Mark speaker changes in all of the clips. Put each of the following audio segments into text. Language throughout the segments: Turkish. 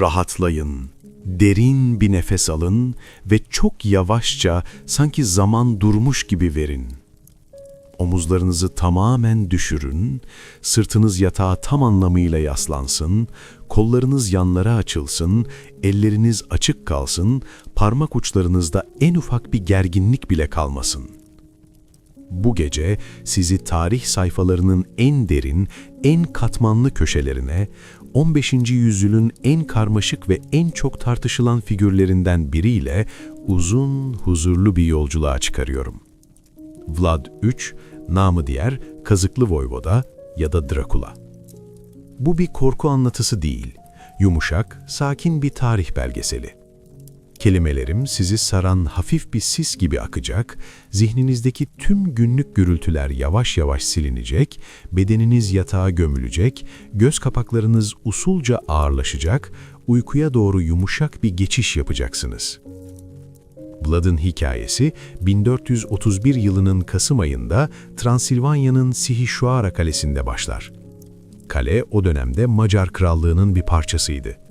Speaker 1: Rahatlayın, derin bir nefes alın ve çok yavaşça sanki zaman durmuş gibi verin. Omuzlarınızı tamamen düşürün, sırtınız yatağa tam anlamıyla yaslansın, kollarınız yanlara açılsın, elleriniz açık kalsın, parmak uçlarınızda en ufak bir gerginlik bile kalmasın. Bu gece sizi tarih sayfalarının en derin, en katmanlı köşelerine, 15. yüzyılın en karmaşık ve en çok tartışılan figürlerinden biriyle uzun, huzurlu bir yolculuğa çıkarıyorum. Vlad III, namı diğer Kazıklı Voyvoda ya da Drakula. Bu bir korku anlatısı değil, yumuşak, sakin bir tarih belgeseli. Kelimelerim sizi saran hafif bir sis gibi akacak, zihninizdeki tüm günlük gürültüler yavaş yavaş silinecek, bedeniniz yatağa gömülecek, göz kapaklarınız usulca ağırlaşacak, uykuya doğru yumuşak bir geçiş yapacaksınız. Vlad'ın hikayesi 1431 yılının Kasım ayında Transilvanya'nın Sihişuara Kalesi'nde başlar. Kale o dönemde Macar Krallığı'nın bir parçasıydı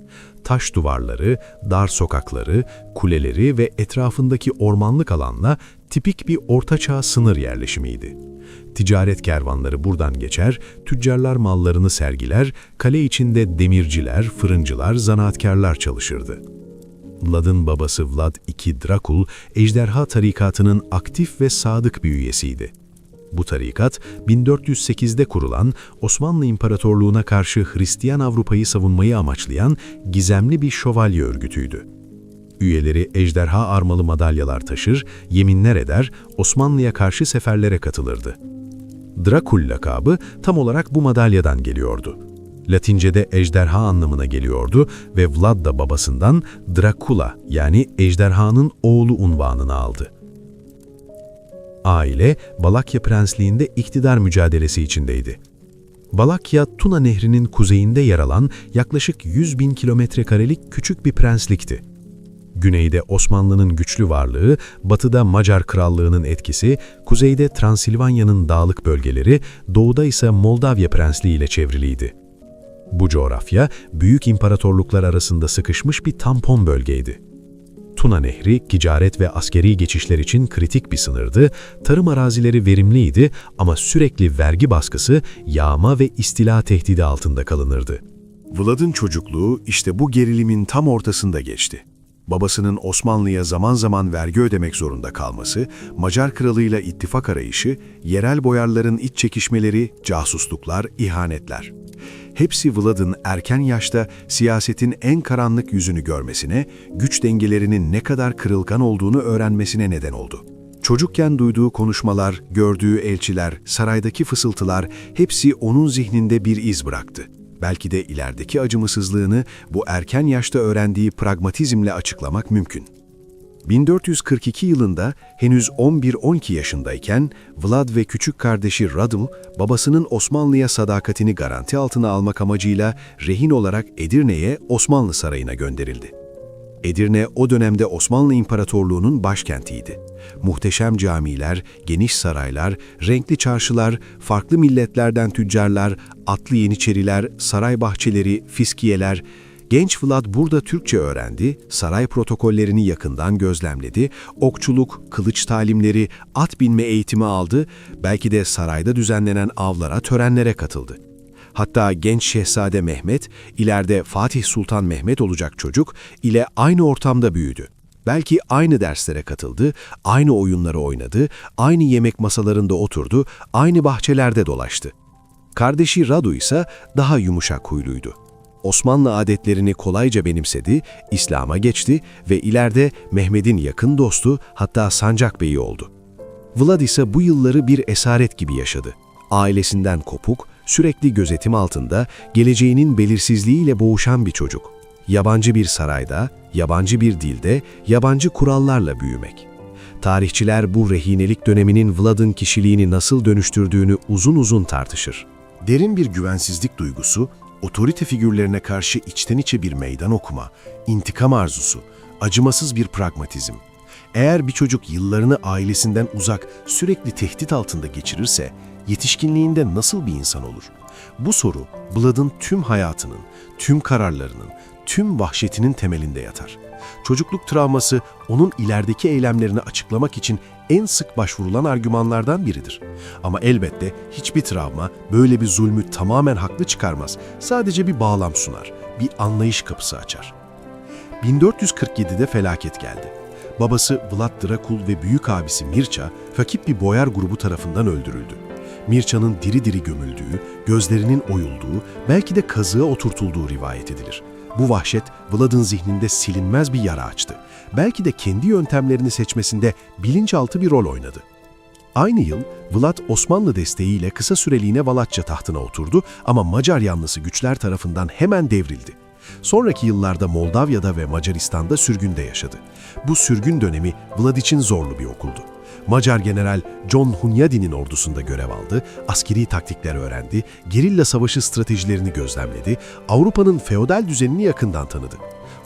Speaker 1: taş duvarları, dar sokakları, kuleleri ve etrafındaki ormanlık alanla tipik bir ortaçağ sınır yerleşimiydi. Ticaret kervanları buradan geçer, tüccarlar mallarını sergiler, kale içinde demirciler, fırıncılar, zanaatkarlar çalışırdı. Vlad'ın babası Vlad II Drakul, ejderha tarikatının aktif ve sadık bir üyesiydi. Bu tarikat 1408'de kurulan Osmanlı İmparatorluğu'na karşı Hristiyan Avrupa'yı savunmayı amaçlayan gizemli bir şövalye örgütüydü. Üyeleri ejderha armalı madalyalar taşır, yeminler eder, Osmanlı'ya karşı seferlere katılırdı. Drakul lakabı tam olarak bu madalyadan geliyordu. Latince'de ejderha anlamına geliyordu ve Vlad da babasından Dracula yani ejderhanın oğlu unvanını aldı aile Balakya Prensliği'nde iktidar mücadelesi içindeydi. Balakya, Tuna Nehri'nin kuzeyinde yer alan yaklaşık 100 bin kilometre karelik küçük bir prenslikti. Güneyde Osmanlı'nın güçlü varlığı, batıda Macar Krallığı'nın etkisi, kuzeyde Transilvanya'nın dağlık bölgeleri, doğuda ise Moldavya Prensliği ile çevriliydi. Bu coğrafya, büyük imparatorluklar arasında sıkışmış bir tampon bölgeydi. Tuna Nehri, ticaret ve askeri geçişler için kritik bir sınırdı, tarım arazileri verimliydi ama sürekli vergi baskısı, yağma ve istila tehdidi altında kalınırdı.
Speaker 2: Vlad'ın çocukluğu işte bu gerilimin tam ortasında geçti. Babasının Osmanlı'ya zaman zaman vergi ödemek zorunda kalması, Macar kralıyla ittifak arayışı, yerel boyarların iç çekişmeleri, casusluklar, ihanetler hepsi Vlad'ın erken yaşta siyasetin en karanlık yüzünü görmesine, güç dengelerinin ne kadar kırılgan olduğunu öğrenmesine neden oldu. Çocukken duyduğu konuşmalar, gördüğü elçiler, saraydaki fısıltılar hepsi onun zihninde bir iz bıraktı. Belki de ilerideki acımasızlığını bu erken yaşta öğrendiği pragmatizmle açıklamak mümkün. 1442 yılında henüz 11-12 yaşındayken Vlad ve küçük kardeşi Radul, babasının Osmanlı'ya sadakatini garanti altına almak amacıyla rehin olarak Edirne'ye Osmanlı Sarayı'na gönderildi. Edirne o dönemde Osmanlı İmparatorluğu'nun başkentiydi. Muhteşem camiler, geniş saraylar, renkli çarşılar, farklı milletlerden tüccarlar, atlı yeniçeriler, saray bahçeleri, fiskiyeler, Genç Vlad burada Türkçe öğrendi, saray protokollerini yakından gözlemledi, okçuluk, kılıç talimleri, at binme eğitimi aldı, belki de sarayda düzenlenen avlara, törenlere katıldı. Hatta genç şehzade Mehmet, ileride Fatih Sultan Mehmet olacak çocuk ile aynı ortamda büyüdü. Belki aynı derslere katıldı, aynı oyunları oynadı, aynı yemek masalarında oturdu, aynı bahçelerde dolaştı. Kardeşi Radu ise daha yumuşak huyluydu. Osmanlı adetlerini kolayca benimsedi, İslam'a geçti ve ileride Mehmet'in yakın dostu hatta Sancak Bey'i oldu. Vlad ise bu yılları bir esaret gibi yaşadı. Ailesinden kopuk, sürekli gözetim altında, geleceğinin belirsizliğiyle boğuşan bir çocuk. Yabancı bir sarayda, yabancı bir dilde, yabancı kurallarla büyümek. Tarihçiler bu rehinelik döneminin Vlad'ın kişiliğini nasıl dönüştürdüğünü uzun uzun tartışır. Derin bir güvensizlik duygusu otorite figürlerine karşı içten içe bir meydan okuma, intikam arzusu, acımasız bir pragmatizm. Eğer bir çocuk yıllarını ailesinden uzak, sürekli tehdit altında geçirirse, yetişkinliğinde nasıl bir insan olur? Bu soru, Blood'ın tüm hayatının, tüm kararlarının, tüm vahşetinin temelinde yatar. Çocukluk travması onun ilerideki eylemlerini açıklamak için en sık başvurulan argümanlardan biridir. Ama elbette hiçbir travma böyle bir zulmü tamamen haklı çıkarmaz. Sadece bir bağlam sunar, bir anlayış kapısı açar. 1447'de felaket geldi. Babası Vlad Drakul ve büyük abisi Mirça, rakip bir boyar grubu tarafından öldürüldü. Mirça'nın diri diri gömüldüğü, gözlerinin oyulduğu, belki de kazığa oturtulduğu rivayet edilir. Bu vahşet Vlad'ın zihninde silinmez bir yara açtı. Belki de kendi yöntemlerini seçmesinde bilinçaltı bir rol oynadı. Aynı yıl Vlad Osmanlı desteğiyle kısa süreliğine Valatça tahtına oturdu ama Macar yanlısı güçler tarafından hemen devrildi. Sonraki yıllarda Moldavya'da ve Macaristan'da sürgünde yaşadı. Bu sürgün dönemi Vlad için zorlu bir okuldu. Macar general John Hunyadi'nin ordusunda görev aldı, askeri taktikler öğrendi, gerilla savaşı stratejilerini gözlemledi, Avrupa'nın feodal düzenini yakından tanıdı.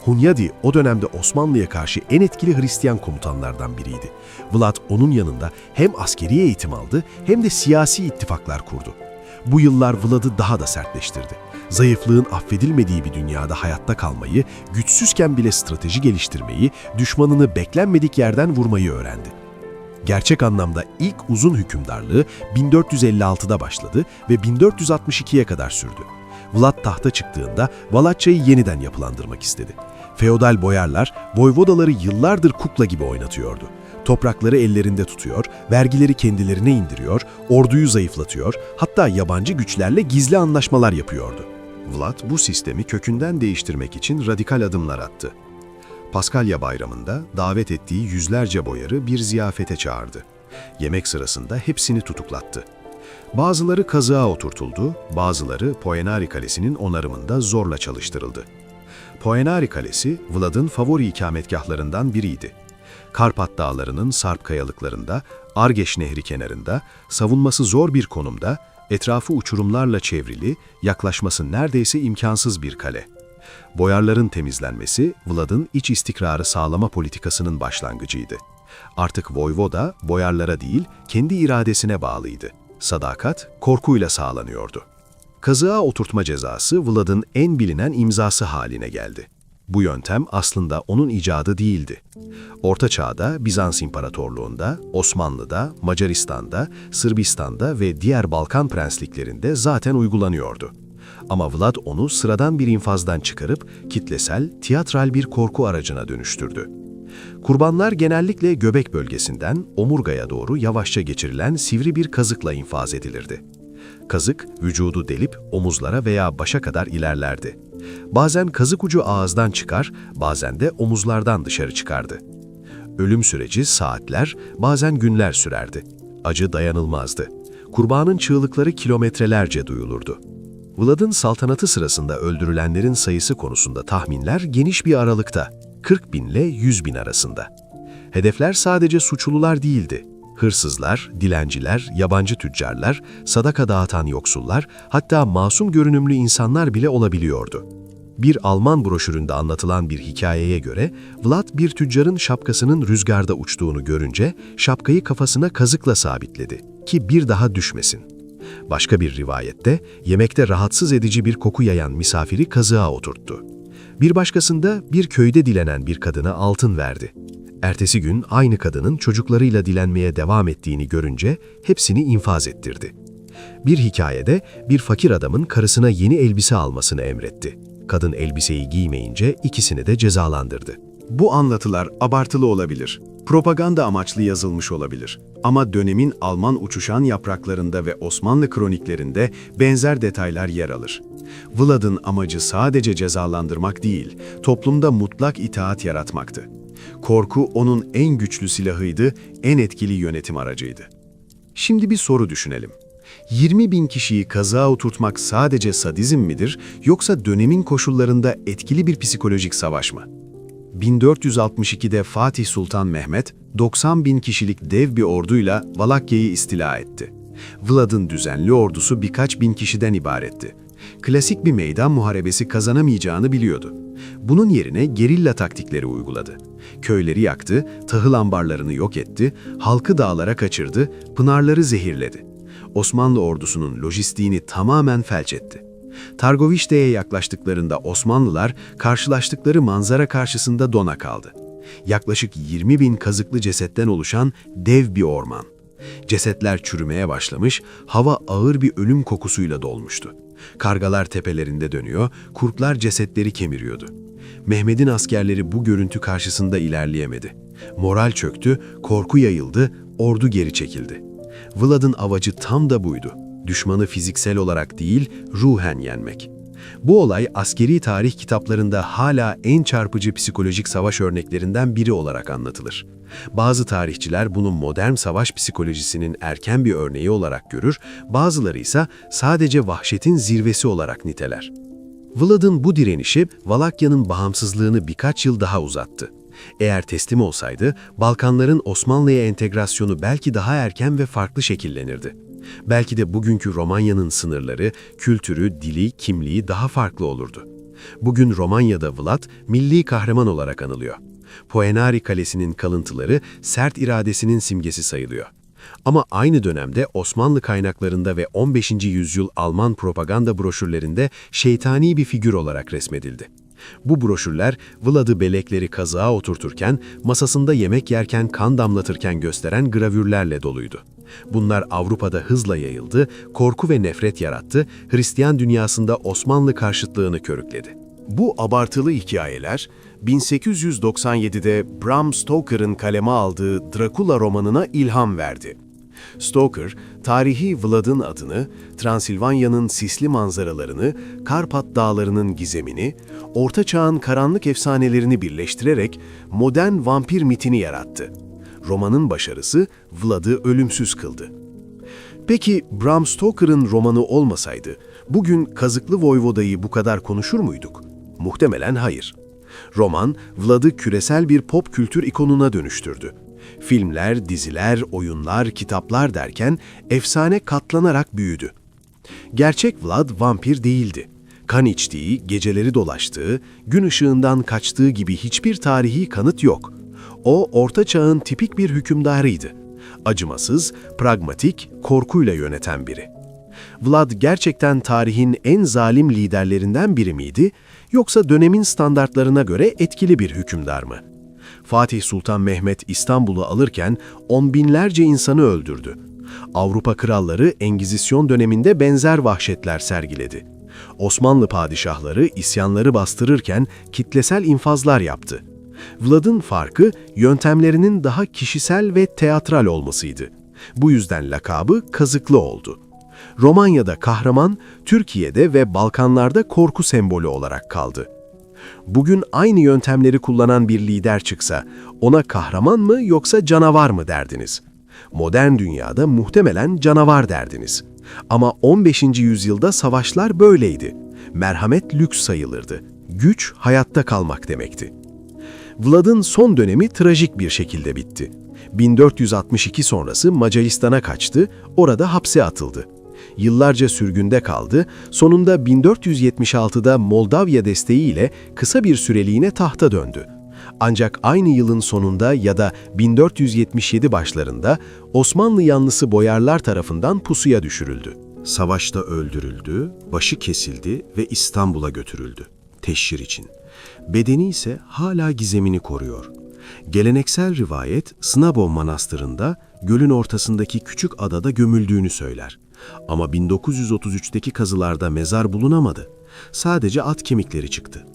Speaker 2: Hunyadi o dönemde Osmanlı'ya karşı en etkili Hristiyan komutanlardan biriydi. Vlad onun yanında hem askeri eğitim aldı hem de siyasi ittifaklar kurdu. Bu yıllar Vlad'ı daha da sertleştirdi. Zayıflığın affedilmediği bir dünyada hayatta kalmayı, güçsüzken bile strateji geliştirmeyi, düşmanını beklenmedik yerden vurmayı öğrendi. Gerçek anlamda ilk uzun hükümdarlığı 1456'da başladı ve 1462'ye kadar sürdü. Vlad tahta çıktığında Valaçya'yı yeniden yapılandırmak istedi. Feodal boyarlar, voyvodaları yıllardır kukla gibi oynatıyordu. Toprakları ellerinde tutuyor, vergileri kendilerine indiriyor, orduyu zayıflatıyor, hatta yabancı güçlerle gizli anlaşmalar yapıyordu. Vlad bu sistemi kökünden değiştirmek için radikal adımlar attı. Paskalya bayramında davet ettiği yüzlerce boyarı bir ziyafete çağırdı. Yemek sırasında hepsini tutuklattı. Bazıları kazığa oturtuldu, bazıları Poenari Kalesi'nin onarımında zorla çalıştırıldı. Poenari Kalesi, Vlad'ın favori ikametgahlarından biriydi. Karpat Dağları'nın sarp kayalıklarında, Argeş Nehri kenarında, savunması zor bir konumda, etrafı uçurumlarla çevrili, yaklaşması neredeyse imkansız bir kale. Boyarların temizlenmesi, Vlad'ın iç istikrarı sağlama politikasının başlangıcıydı. Artık Voyvoda, boyarlara değil, kendi iradesine bağlıydı. Sadakat, korkuyla sağlanıyordu. Kazığa oturtma cezası Vlad'ın en bilinen imzası haline geldi. Bu yöntem aslında onun icadı değildi. Orta Çağ'da, Bizans İmparatorluğu'nda, Osmanlı'da, Macaristan'da, Sırbistan'da ve diğer Balkan prensliklerinde zaten uygulanıyordu. Ama Vlad onu sıradan bir infazdan çıkarıp kitlesel, tiyatral bir korku aracına dönüştürdü. Kurbanlar genellikle göbek bölgesinden omurgaya doğru yavaşça geçirilen sivri bir kazıkla infaz edilirdi. Kazık, vücudu delip omuzlara veya başa kadar ilerlerdi. Bazen kazık ucu ağızdan çıkar, bazen de omuzlardan dışarı çıkardı. Ölüm süreci saatler, bazen günler sürerdi. Acı dayanılmazdı. Kurbanın çığlıkları kilometrelerce duyulurdu. Vlad'ın saltanatı sırasında öldürülenlerin sayısı konusunda tahminler geniş bir aralıkta, 40 bin ile 100 bin arasında. Hedefler sadece suçlular değildi. Hırsızlar, dilenciler, yabancı tüccarlar, sadaka dağıtan yoksullar, hatta masum görünümlü insanlar bile olabiliyordu. Bir Alman broşüründe anlatılan bir hikayeye göre, Vlad bir tüccarın şapkasının rüzgarda uçtuğunu görünce şapkayı kafasına kazıkla sabitledi ki bir daha düşmesin. Başka bir rivayette yemekte rahatsız edici bir koku yayan misafiri kazığa oturttu. Bir başkasında bir köyde dilenen bir kadına altın verdi. Ertesi gün aynı kadının çocuklarıyla dilenmeye devam ettiğini görünce hepsini infaz ettirdi. Bir hikayede bir fakir adamın karısına yeni elbise almasını emretti. Kadın elbiseyi giymeyince ikisini de cezalandırdı. Bu anlatılar abartılı olabilir, propaganda amaçlı yazılmış olabilir. Ama dönemin Alman uçuşan yapraklarında ve Osmanlı kroniklerinde benzer detaylar yer alır. Vlad'ın amacı sadece cezalandırmak değil, toplumda mutlak itaat yaratmaktı. Korku onun en güçlü silahıydı, en etkili yönetim aracıydı. Şimdi bir soru düşünelim. 20 bin kişiyi kazığa oturtmak sadece sadizm midir yoksa dönemin koşullarında etkili bir psikolojik savaş mı? 1462'de Fatih Sultan Mehmet, 90 bin kişilik dev bir orduyla Valakya'yı istila etti. Vlad'ın düzenli ordusu birkaç bin kişiden ibaretti. Klasik bir meydan muharebesi kazanamayacağını biliyordu. Bunun yerine gerilla taktikleri uyguladı. Köyleri yaktı, tahıl ambarlarını yok etti, halkı dağlara kaçırdı, pınarları zehirledi. Osmanlı ordusunun lojistiğini tamamen felç etti. Targovişte'ye yaklaştıklarında Osmanlılar karşılaştıkları manzara karşısında dona kaldı. Yaklaşık 20 bin kazıklı cesetten oluşan dev bir orman. Cesetler çürümeye başlamış, hava ağır bir ölüm kokusuyla dolmuştu. Kargalar tepelerinde dönüyor, kurtlar cesetleri kemiriyordu. Mehmet'in askerleri bu görüntü karşısında ilerleyemedi. Moral çöktü, korku yayıldı, ordu geri çekildi. Vlad'ın avacı tam da buydu. Düşmanı fiziksel olarak değil, ruhen yenmek. Bu olay askeri tarih kitaplarında hala en çarpıcı psikolojik savaş örneklerinden biri olarak anlatılır. Bazı tarihçiler bunu modern savaş psikolojisinin erken bir örneği olarak görür, bazıları ise sadece vahşetin zirvesi olarak niteler. Vlad'ın bu direnişi Valakya'nın bağımsızlığını birkaç yıl daha uzattı. Eğer teslim olsaydı, Balkanların Osmanlı'ya entegrasyonu belki daha erken ve farklı şekillenirdi. Belki de bugünkü Romanya'nın sınırları, kültürü, dili, kimliği daha farklı olurdu. Bugün Romanya'da Vlad, milli kahraman olarak anılıyor. Poenari Kalesi'nin kalıntıları sert iradesinin simgesi sayılıyor. Ama aynı dönemde Osmanlı kaynaklarında ve 15. yüzyıl Alman propaganda broşürlerinde şeytani bir figür olarak resmedildi. Bu broşürler Vlad'ı belekleri kazığa oturturken, masasında yemek yerken kan damlatırken gösteren gravürlerle doluydu. Bunlar Avrupa'da hızla yayıldı, korku ve nefret yarattı, Hristiyan dünyasında Osmanlı karşıtlığını körükledi.
Speaker 1: Bu abartılı hikayeler 1897'de Bram Stoker'ın kaleme aldığı Dracula romanına ilham verdi. Stoker, tarihi Vlad'ın adını, Transilvanya'nın sisli manzaralarını, Karpat dağlarının gizemini, Orta Çağ'ın karanlık efsanelerini birleştirerek modern vampir mitini yarattı. Romanın başarısı Vlad'ı ölümsüz kıldı. Peki Bram Stoker'ın romanı olmasaydı, bugün Kazıklı Voyvoda'yı bu kadar konuşur muyduk? Muhtemelen hayır. Roman, Vlad'ı küresel bir pop kültür ikonuna dönüştürdü. Filmler, diziler, oyunlar, kitaplar derken efsane katlanarak büyüdü. Gerçek Vlad vampir değildi. Kan içtiği, geceleri dolaştığı, gün ışığından kaçtığı gibi hiçbir tarihi kanıt yok. O, Orta Çağ'ın tipik bir hükümdarıydı. Acımasız, pragmatik, korkuyla yöneten biri. Vlad gerçekten tarihin en zalim liderlerinden biri miydi, yoksa dönemin standartlarına göre etkili bir hükümdar mı? Fatih Sultan Mehmet İstanbul'u alırken on binlerce insanı öldürdü. Avrupa kralları Engizisyon döneminde benzer vahşetler sergiledi. Osmanlı padişahları isyanları bastırırken kitlesel infazlar yaptı. Vlad'ın farkı yöntemlerinin daha kişisel ve teatral olmasıydı. Bu yüzden lakabı kazıklı oldu. Romanya'da kahraman, Türkiye'de ve Balkanlarda korku sembolü olarak kaldı. Bugün aynı yöntemleri kullanan bir lider çıksa, ona kahraman mı yoksa canavar mı derdiniz? Modern dünyada muhtemelen canavar derdiniz. Ama 15. yüzyılda savaşlar böyleydi. Merhamet lüks sayılırdı. Güç hayatta kalmak demekti. Vlad'ın son dönemi trajik bir şekilde bitti. 1462 sonrası Macaristan'a kaçtı, orada hapse atıldı. Yıllarca sürgünde kaldı, sonunda 1476'da Moldavya desteğiyle kısa bir süreliğine tahta döndü. Ancak aynı yılın sonunda ya da 1477 başlarında Osmanlı yanlısı boyarlar tarafından pusuya düşürüldü. Savaşta öldürüldü, başı kesildi ve İstanbul'a götürüldü. Teşhir için. Bedeni ise hala gizemini koruyor. Geleneksel rivayet Snabo Manastırı'nda gölün ortasındaki küçük adada gömüldüğünü söyler. Ama 1933'teki kazılarda mezar bulunamadı. Sadece at kemikleri çıktı.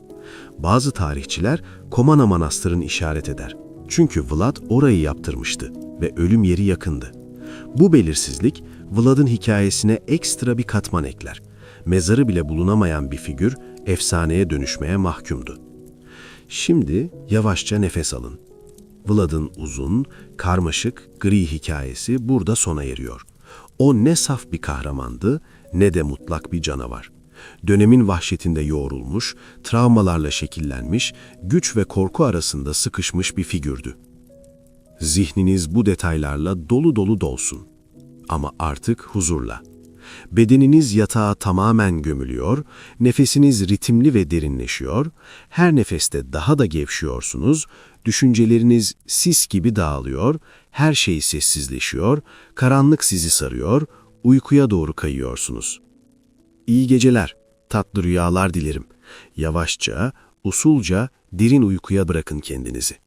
Speaker 1: Bazı tarihçiler Komana Manastırı'nı işaret eder. Çünkü Vlad orayı yaptırmıştı ve ölüm yeri yakındı. Bu belirsizlik Vlad'ın hikayesine ekstra bir katman ekler. Mezarı bile bulunamayan bir figür efsaneye dönüşmeye mahkumdu. Şimdi yavaşça nefes alın. Vlad'ın uzun, karmaşık, gri hikayesi burada sona eriyor. O ne saf bir kahramandı ne de mutlak bir canavar. Dönemin vahşetinde yoğrulmuş, travmalarla şekillenmiş, güç ve korku arasında sıkışmış bir figürdü. Zihniniz bu detaylarla dolu dolu dolsun. Ama artık huzurla. Bedeniniz yatağa tamamen gömülüyor, nefesiniz ritimli ve derinleşiyor, her nefeste daha da gevşiyorsunuz, düşünceleriniz sis gibi dağılıyor, her şey sessizleşiyor, karanlık sizi sarıyor, uykuya doğru kayıyorsunuz. İyi geceler.
Speaker 2: tatlı rüyalar dilerim. Yavaşça, usulca, derin uykuya bırakın kendinizi.